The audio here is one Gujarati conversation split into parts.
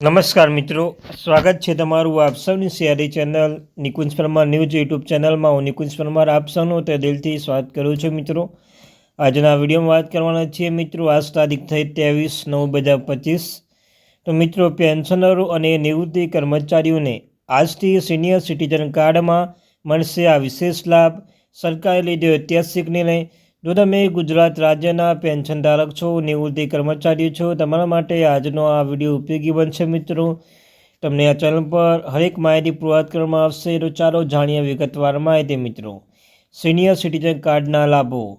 નમસ્કાર મિત્રો, સ્વાગત છે તમારું આપ સૌની સિયારી channel Nikunj Parmar news YouTube ચેનલમાં. હું નિકુંજ પરમાર આપ સૌનો તે દિલથી સ્વાગત કરું છું મિત્રો. આજના વિડીયોમાં વાત કરવાના છીએ મિત્રો, આજ તારીખ થઈ ત્રેવીસ નવ બે હજાર પચીસ. તો મિત્રો, પેન્શનરો અને નિવૃત્તિ કર્મચારીઓને આજથી સિનિયર સિટીઝન કાર્ડમાં મળશે આ વિશેષ લાભ. સરકારે લીધો ઐતિહાસિક નિર્ણય જો તમે ગુજરાત રાજ્યના પેન્શન ધારક છો, નિવૃત્તિ કર્મચારી છો, તમારા માટે આજનો આ વીડિયો ઉપયોગી બનશે મિત્રો. તમને આ ચેનલ પર હરેક માહિતી પુરવાર કરવામાં આવશે. તો ચાલો જાણીએ વિગતવાર માહિતી મિત્રો. સિનિયર સિટીઝન કાર્ડના લાભો.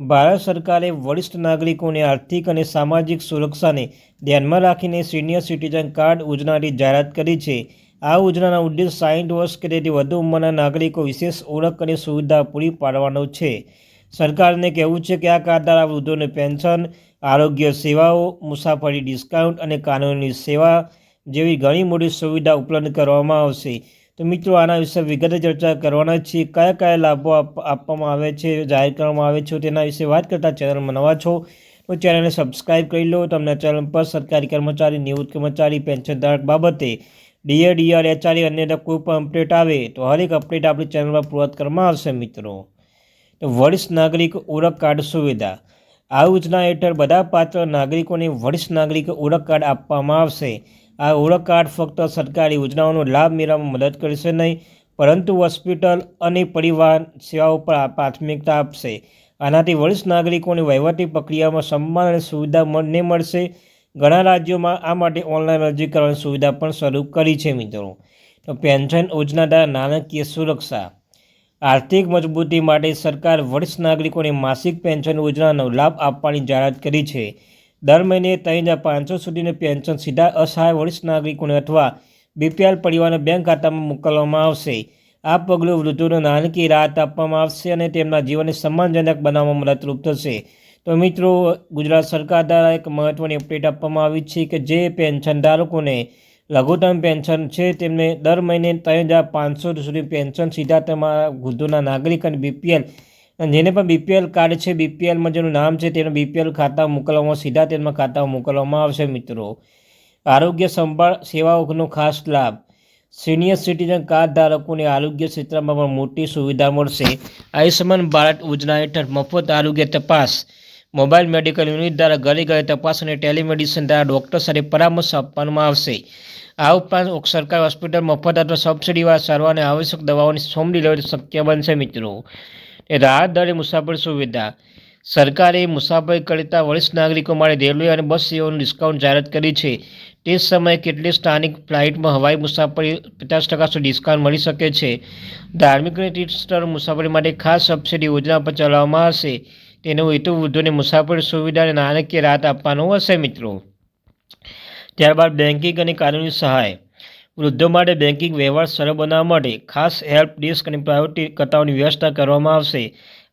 ભારત સરકારે વરિષ્ઠ નાગરિકોને આર્થિક અને સામાજિક સુરક્ષાને ધ્યાનમાં રાખીને સિનિયર સિટીઝન કાર્ડ યોજનાની જાહેરાત કરી છે. આ યોજનાનો ઉદ્દેશ સાઠ વર્ષ કે તેથી વધુ ઉંમરના નાગરિકો વિશેષ ઓળખ અને સુવિધા પૂરી પાડવાનો છે. સરકારને કહેવું છે કે આ કાર્ડ દ્વારા વૃદ્ધોને પેન્શન, આરોગ્ય સેવાઓ, મુસાફરી ડિસ્કાઉન્ટ અને કાનૂની સેવા જેવી ઘણી મોટી સુવિધા ઉપલબ્ધ કરવામાં આવશે. તો મિત્રો, આના વિશે વિગતે ચર્ચા કરવાના છીએ. કયા કયા લાભો આપ- આપવામાં આવે છે, જાહેર કરવામાં આવે છે, તેના વિશે વાત કરતાં ચેનલમાં નવા છો તો ચેનલને સબસ્ક્રાઇબ કરી લો. તમને ચેનલ પર સરકારી કર્મચારી, નિવૃત્ત કર્મચારી પેન્શન ધારક બાબતે ડીએ ડીઆર એચઆરએ અન્ય કોઈ પણ અપડેટ આવે તો હરેક અપડેટ આપણી ચેનલ પર પૂરત કરવામાં આવશે મિત્રો. વરિષ્ઠ નાગરિક ઓળખ કાર્ડ સુવિધા. આ યોજના હેઠળ બધા પાત્ર નાગરિકોને વરિષ્ઠ નાગરિક ઓળખ કાર્ડ આપવામાં આવશે. આ ઓળખ કાર્ડ ફક્ત સરકારી યોજનાઓનો લાભ મેળવવામાં મદદ કરશે નહીં, પરંતુ હોસ્પિટલ અને પરિવહન સેવાઓ પર પ્રાથમિકતા આપશે. આનાથી વરિષ્ઠ નાગરિકોને વહીવટી પ્રક્રિયામાં સન્માન અને સુવિધા મળને મળશે. ઘણા રાજ્યોમાં આ માટે ઓનલાઈન અરજી કરવાની સુવિધા પણ શરૂ કરી છે મિત્રો. તો પેન્શન યોજના દ્વારા નાણાકીય સુરક્ષા. આર્થિક મજબૂતી માટે સરકાર વરિષ્ઠ નાગરિકોને માસિક પેન્શન યોજનાનો લાભ આપવાની જાહેરાત કરી છે. દર મહિને ત્રણ હજાર પાંચસો સુધીનું પેન્શન સીધા અસહાય વરિષ્ઠ નાગરિકોને અથવા બીપીએલ પરિવારના બેંક ખાતામાં મોકલવામાં આવશે. આ પગલું વૃદ્ધોને નાનકી રાહત આપવામાં આવશે અને તેમના જીવનને સન્માનજનક બનાવવામાં મદદરૂપ થશે. તો મિત્રો, ગુજરાત સરકાર દ્વારા એક મહત્ત્વની અપડેટ આપવામાં આવી છે કે જે પેન્શન ધારકોને લઘુત્તમ પેન્શન છે, તેમને દર મહિને ત્રણ હજાર પાંચસો સુધી પેન્શન સીધા તમારા વૃદ્ધોના નાગરિક અને બીપીએલ જેને પણ બીપીએલ કાર્ડ છે બીપીએલમાં જેનું નામ છે, તેનું બીપીએલ ખાતા મોકલવામાં, સીધા તેમના ખાતામાં મોકલવામાં આવશે મિત્રો. આરોગ્ય સંભાળ સેવાઓનો ખાસ લાભ. સિનિયર સિટીઝન કાર્ડ ધારકોને આરોગ્ય ક્ષેત્રમાં પણ મોટી સુવિધા મળશે. આયુષ્યમાન ભારત યોજના હેઠળ મફત આરોગ્ય તપાસ. મોબાઈલ મેડિકલ યુનિટ દ્વારા ઘરે ઘરે તપાસ અને ટેલિમેડિસિન દ્વારા ડૉક્ટર સાથે પરામર્શ આપવામાં આવશે. આ ઉપરાંત સરકારી હોસ્પિટલ મફત અથવા સબસિડીવાળા સારવાર અને આવશ્યક દવાઓની હોમ ડિલિવરી શક્ય બનશે મિત્રો. એ રાહત દરે મુસાફરી સુવિધા. સરકારે મુસાફરી કરતા વરિષ્ઠ નાગરિકો માટે રેલવે અને બસ સેવાનું ડિસ્કાઉન્ટ જાહેરાત કરી છે. તે સમયે કેટલીક સ્થાનિક ફ્લાઇટમાં હવાઈ મુસાફરી પચાસ ટકા સુધી ડિસ્કાઉન્ટ મળી શકે છે. ધાર્મિક તીર્થસ્થળ મુસાફરી માટે ખાસ સબસિડી યોજના પર ચલાવવામાં આવશે. તેનો હેતુ વૃદ્ધોને મુસાફરી સુવિધા અને નાણાકીય રાહત આપવાનો હશે મિત્રો. ત્યારબાદ બેન્કિંગ અને કાનૂની સહાય. વૃદ્ધો માટે બેન્કિંગ વ્યવહાર સરળ બનાવવા માટે ખાસ હેલ્પ ડેસ્ક અને પ્રાયોરિટી કતાઓની વ્યવસ્થા કરવામાં આવશે.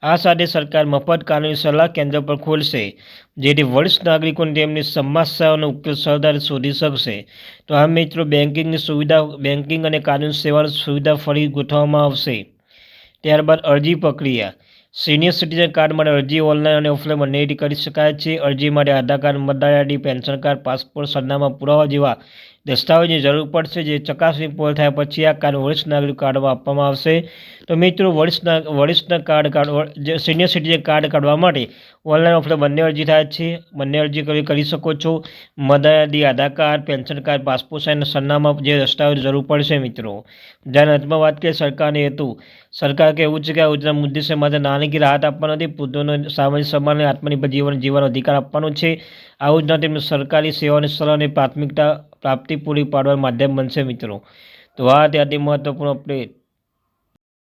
આ સાથે સરકાર મફત કાનૂની સલાહ કેન્દ્ર પર ખોલશે, જેથી વરિષ્ઠ નાગરિકોને તેમની સમસ્યાઓનો ઉકેલ સરળતાથી શોધી શકશે. તો આ મિત્રો બેન્કિંગની સુવિધા બેન્કિંગ અને કાનૂની સેવાની સુવિધા ફરી ગોઠવવામાં આવશે. ત્યારબાદ અરજી પ્રક્રિયા. સિનિયર સિટીઝન કાર્ડ માટે અરજી ઓનલાઈન અને ઓફલાઈન બંને કરી શકાય છે. અરજી માટે આધાર કાર્ડ, મતદાર આઈડી પેન્શન કાર્ડ પાસપોર્ટ સરનામા પુરાવા જેવા દસ્તાવેજની જરૂર પડશે જે ચકાસણી પૂર્ણ થયા પછી આ કાર્ડ વરિષ્ઠ નાગરિક કાર્ડમાં આપવામાં આવશે. તો મિત્રો, વરિષ્ઠ વરિષ્ઠના વરિષ્ઠ કાર્ડ કાઢવા, જે સિનિયર સિટીઝન કાર્ડ કાઢવા માટે ઓનલાઈન ઓફલાઈન બંને અરજી થાય છે. બંને અરજી કરી કરી શકો છો. મતદાર યાદી Aadhaar card, pension card, passport sign સરનામા જે દસ્તાવેજ જરૂર પડશે મિત્રો. જ્યારે અંતમાં વાત કરીએ સરકારને હેતુ. સરકાર કહેવું છે કે આ યોજના છે, માત્ર નાણાકીય રાહત આપવાનો નથી વૃદ્ધોને સામાજિક સન્માન આત્મનિર્ભર જીવન જીવવાનો અધિકાર આપવાનો છે. આ યોજના તેમની સરકારી સેવાની સલાહ અને પ્રાથમિકતા પ્રાપ્તિ પૂરી પાડવા માધ્યમ બનશે મિત્રો. તો આ ત્યાંથી મહત્વપૂર્ણ અપડેટ